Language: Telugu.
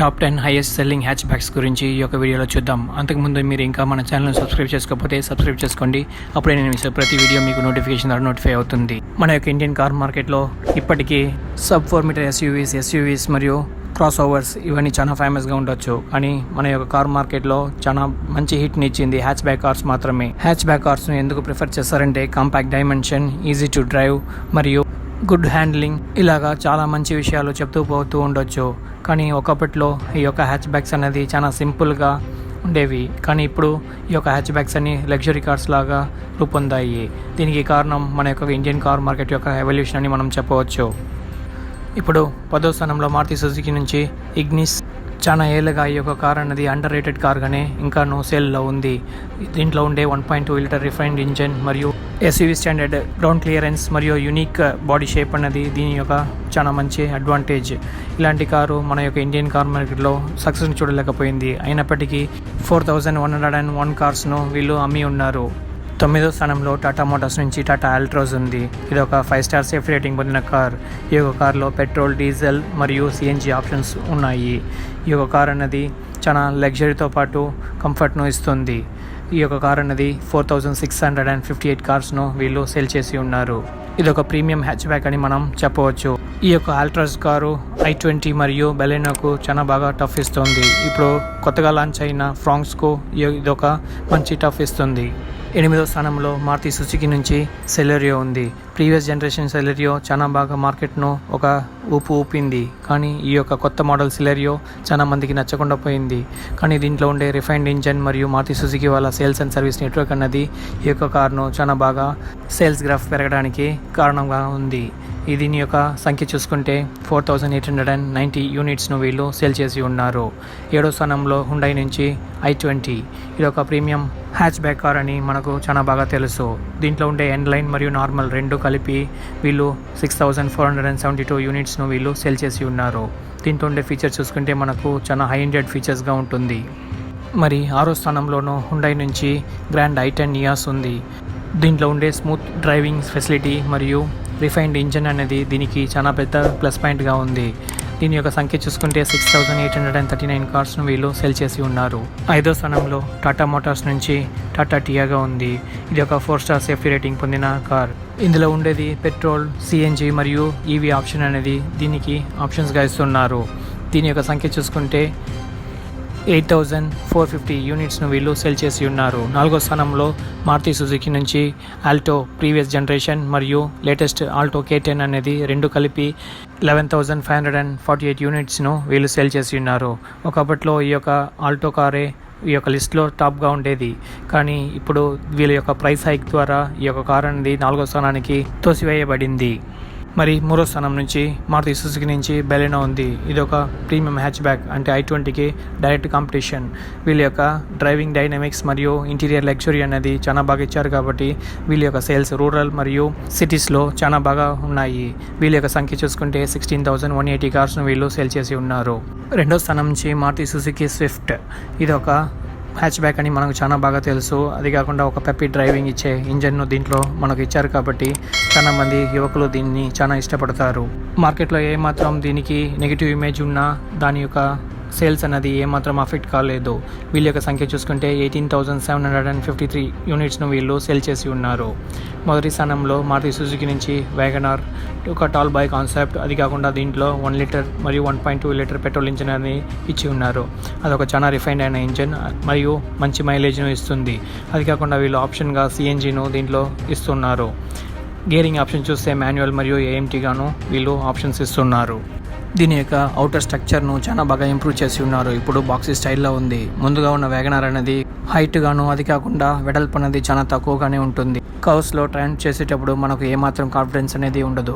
Top ten highest selling hatch bags గురించి ఈ యొక్క వీడియోలో చూద్దాం. అంతకుముందు మీరు ఇంకా మన ఛానల్ సబ్స్క్రైబ్ చేసుకోకపోతే సబ్స్క్రైబ్ చేసుకోండి. అప్పుడే నేను ప్రతి వీడియో మీకు నోటిఫికేషన్ ద్వారా నోటిఫై అవుతుంది. మన యొక్క ఇండియన్ కార్ మార్కెట్లో ఇప్పటికీ sub four meter SUVs SUVs మరియు క్రాస్ ఓవర్స్ ఇవన్నీ చాలా ఫేమస్గా ఉండొచ్చు. కానీ మన యొక్క కార్ మార్కెట్లో చాలా మంచి హిట్ని ఇచ్చింది హ్యాచ్ బ్యాక్ కార్స్ మాత్రమే. హ్యాచ్ బ్యాక్ కార్స్ను ఎందుకు ప్రిఫర్ చేస్తారంటే compact dimension easy to drive మరియు గుడ్ హ్యాండ్లింగ్ ఇలాగా చాలా మంచి విషయాలు చెప్తూ పోతూ ఉండొచ్చు. కానీ ఒకప్పట్లో ఈ యొక్క హ్యాచ్ బ్యాగ్స్ అనేది చాలా సింపుల్గా ఉండేవి. కానీ ఇప్పుడు ఈ యొక్క హ్యాచ్ బ్యాగ్స్ అన్ని లగ్జరీ కార్స్ లాగా రూపొందాయి. దీనికి కారణం మన యొక్క ఇండియన్ కార్ మార్కెట్ యొక్క ఎవల్యూషన్ అని మనం చెప్పవచ్చు. ఇప్పుడు పదో స్థానంలో మారుతి సుజుకి నుంచి ఇగ్నిస్ చాలా ఏళ్ళగా ఈ యొక్క కార్ అన్నది అండర్ రేటెడ్ కార్గానే ఇంకాను సేల్లో ఉంది. దీంట్లో ఉండే one point two litre refined engine మరియు ఎస్యూవీ స్టాండర్డ్ గ్రౌండ్ క్లియరెన్స్ మరియు యునిక్ బాడీ షేప్ అన్నది దీని యొక్క చాలా మంచి అడ్వాంటేజ్ ఇలాంటి కారు మన యొక్క ఇండియన్ కార్ మార్కెట్లో సక్సెస్ని చూడలేకపోయింది. అయినప్పటికీ four thousand one hundred and one కార్స్ను వీళ్ళు అమ్మి ఉన్నారు. తొమ్మిదో స్థానంలో టాటా మోటార్స్ నుంచి టాటా ఆల్ట్రోజ్ ఉంది. ఇది ఒక ఫైవ్ స్టార్ సేఫ్ రేటింగ్ పొందిన కార్. ఈ యొక్క కార్లో పెట్రోల్ డీజిల్ మరియు సిఎన్జి ఆప్షన్స్ ఉన్నాయి. ఈ యొక్క కార్ అన్నది చాలా లగ్జరీతో పాటు కంఫర్ట్ను ఇస్తుంది. ఈ యొక్క కార్ అన్నది four thousand six hundred and fifty eight కార్స్ను వీళ్ళు సేల్ చేసి ఉన్నారు. ఇది ఒక ప్రీమియం హ్యాచ్ బ్యాక్ అని మనం చెప్పవచ్చు. ఈ యొక్క ఆల్ట్రాస్ కారు ఐ ట్వంటీ మరియు బెలెనోకు చాలా బాగా టఫ్ ఇస్తుంది. ఇప్పుడు కొత్తగా లాంచ్ అయిన ఫ్రాంక్స్కు ఇది ఒక మంచి టఫ్ ఇస్తుంది. ఎనిమిదో స్థానంలో మారుతి సుజుకి నుంచి సెలెరియో ఉంది. ప్రీవియస్ జనరేషన్ సెలెరియో చాలా బాగా మార్కెట్ను ఒక ఊపు ఊపింది. కానీ ఈ యొక్క కొత్త మోడల్ సెలెరియో చాలా మందికి నచ్చకుండా పోయింది. కానీ దీంట్లో ఉండే రిఫైన్డ్ ఇంజన్ మరియు మారుతి సుజుకి వాళ్ళ సేల్స్ అండ్ సర్వీస్ నెట్వర్క్ అన్నది ఈ యొక్క కార్ను చాలా బాగా సేల్స్ గ్రాఫ్ పెరగడానికి కారణంగా ఉంది. దీని యొక్క సంఖ్య చూసుకుంటే four thousand eight hundred and ninety యూనిట్స్ను వీళ్ళు సేల్ చేసి ఉన్నారు. ఏడో స్థానంలో హుండై నుంచి ఐ ట్వంటీ. ఇది ఒక ప్రీమియం హ్యాచ్ బ్యాక్ కార్ అని మనకు చాలా బాగా తెలుసు. దీంట్లో ఉండే ఎండ్ లైన్ మరియు నార్మల్ రెండు కలిపి వీళ్ళు six thousand four hundred and seventy two యూనిట్స్ను వీళ్ళు సెల్ చేసి ఉన్నారు. దీంట్లో ఉండే ఫీచర్స్ చూసుకుంటే మనకు చాలా హై ఎండెడ్ ఫీచర్స్గా ఉంటుంది. మరి ఆరో స్థానంలోనూ హుండై నుంచి గ్రాండ్ ఐ టెన్ నియాస్ ఉంది. దీంట్లో ఉండే స్మూత్ డ్రైవింగ్ ఫెసిలిటీ మరియు రిఫైన్డ్ ఇంజన్ అనేది దీనికి చాలా పెద్ద ప్లస్ పాయింట్గా ఉంది. దీని యొక్క సంఖ్య చూసుకుంటే six thousand eight hundred and thirty nine కార్స్ను వీళ్ళు సెల్ చేసి ఉన్నారు. ఐదో స్థానంలో టాటా మోటార్స్ నుంచి టాటా టియాగా ఉంది. ఇది ఒక ఫోర్ స్టార్ సేఫ్టీ రేటింగ్ పొందిన కార్. ఇందులో ఉండేది పెట్రోల్ సిఎన్జి మరియు ఈవీ ఆప్షన్ అనేది దీనికి ఆప్షన్స్గా ఇస్తున్నారు. దీని యొక్క సంఖ్య చూసుకుంటే ఎయిట్ థౌజండ్ ఫోర్ ఫిఫ్టీ యూనిట్స్ను వీళ్ళు సెల్ చేసి ఉన్నారు. నాలుగో స్థానంలో మారుతి సుజుకి నుంచి ఆల్టో ప్రీవియస్ జనరేషన్ మరియు లేటెస్ట్ ఆల్టో కే టెన్ అనేది రెండు కలిపి eleven thousand five hundred and forty eight యూనిట్స్ను వీళ్ళు సెల్ చేసి ఉన్నారు. ఒకప్పట్లో ఈ యొక్క ఆల్టో కారే ఈ యొక్క లిస్ట్లో టాప్గా ఉండేది. కానీ ఇప్పుడు వీళ్ళ యొక్క ప్రైస్ హైక్ ద్వారా ఈ యొక్క కార్ అనేది నాలుగో స్థానానికి తోసివేయబడింది. మరి మూడో స్థానం నుంచి మారుతి సుజుకి నుంచి బెలెనో ఉంది. ఇది ఒక ప్రీమియం హ్యాచ్ బ్యాక్ అంటే ఐ ట్వంటీకి డైరెక్ట్ కాంపిటీషన్ వీళ్ళ యొక్క డ్రైవింగ్ డైనమిక్స్ మరియు ఇంటీరియర్ లగ్జరీ అనేది చాలా బాగా ఇచ్చారు కాబట్టి వీళ్ళ యొక్క సేల్స్ రూరల్ మరియు సిటీస్లో చాలా బాగా ఉన్నాయి. వీళ్ళ యొక్క సంఖ్య చూసుకుంటే సిక్స్టీన్ థౌసండ్ వన్ ఎయిటీ కార్స్ను వీళ్ళు సేల్ చేసి ఉన్నారు. రెండో స్థానం నుంచి మారుతి సుజుకి స్విఫ్ట్ ఇది ఒక హ్యాచ్ బ్యాక్ అని మనకు చాలా బాగా తెలుసు. అది కాకుండా ఒక పెప్పి డ్రైవింగ్ ఇచ్చే ఇంజన్ను దీంట్లో మనకు ఇచ్చారు కాబట్టి చాలా మంది యువకులు దీన్ని చాలా ఇష్టపడతారు. మార్కెట్లో ఏమాత్రం దీనికి నెగిటివ్ ఇమేజ్ ఉన్నా దాని యొక్క సేల్స్ అనేది ఏమాత్రం అఫెక్ట్ కాలేదు. వీళ్ళ యొక్క సంఖ్య చూసుకుంటే eighteen thousand seven hundred and fifty three యూనిట్స్ను వీళ్ళు సేల్ చేసి ఉన్నారు. మొదటి స్థానంలో మారుతి సుజుకి నుంచి వ్యాగనార్ ఒక టాల్ బాయ్ కాన్సెప్ట్ అది కాకుండా దీంట్లో వన్ లీటర్ మరియు one point two litre petrol engine అని ఇచ్చి ఉన్నారు. అదొక చాలా రిఫైన్డ్ అయిన ఇంజిన్ మరియు మంచి మైలేజ్ను ఇస్తుంది. అది కాకుండా వీళ్ళు ఆప్షన్గా సిఎన్జిను దీంట్లో ఇస్తున్నారు. గేరింగ్ ఆప్షన్ చూస్తే మాన్యువల్ మరియు ఏఎంటీ గాను వీళ్ళు ఆప్షన్స్ ఇస్తున్నారు. దీని యొక్క అవుటర్ స్ట్రక్చర్ను చాలా బాగా ఇంప్రూవ్ చేసి ఉన్నారు. ఇప్పుడు బాక్సీ స్టైల్లో ఉంది. ముందుగా ఉన్న వ్యాగనార్ అనేది హైట్ గాను అది కాకుండా వెడల్పు అనేది చాలా తక్కువగానే ఉంటుంది. కవర్స్లో ట్రైన్ చేసేటప్పుడు మనకు ఏమాత్రం కాన్ఫిడెన్స్ అనేది ఉండదు.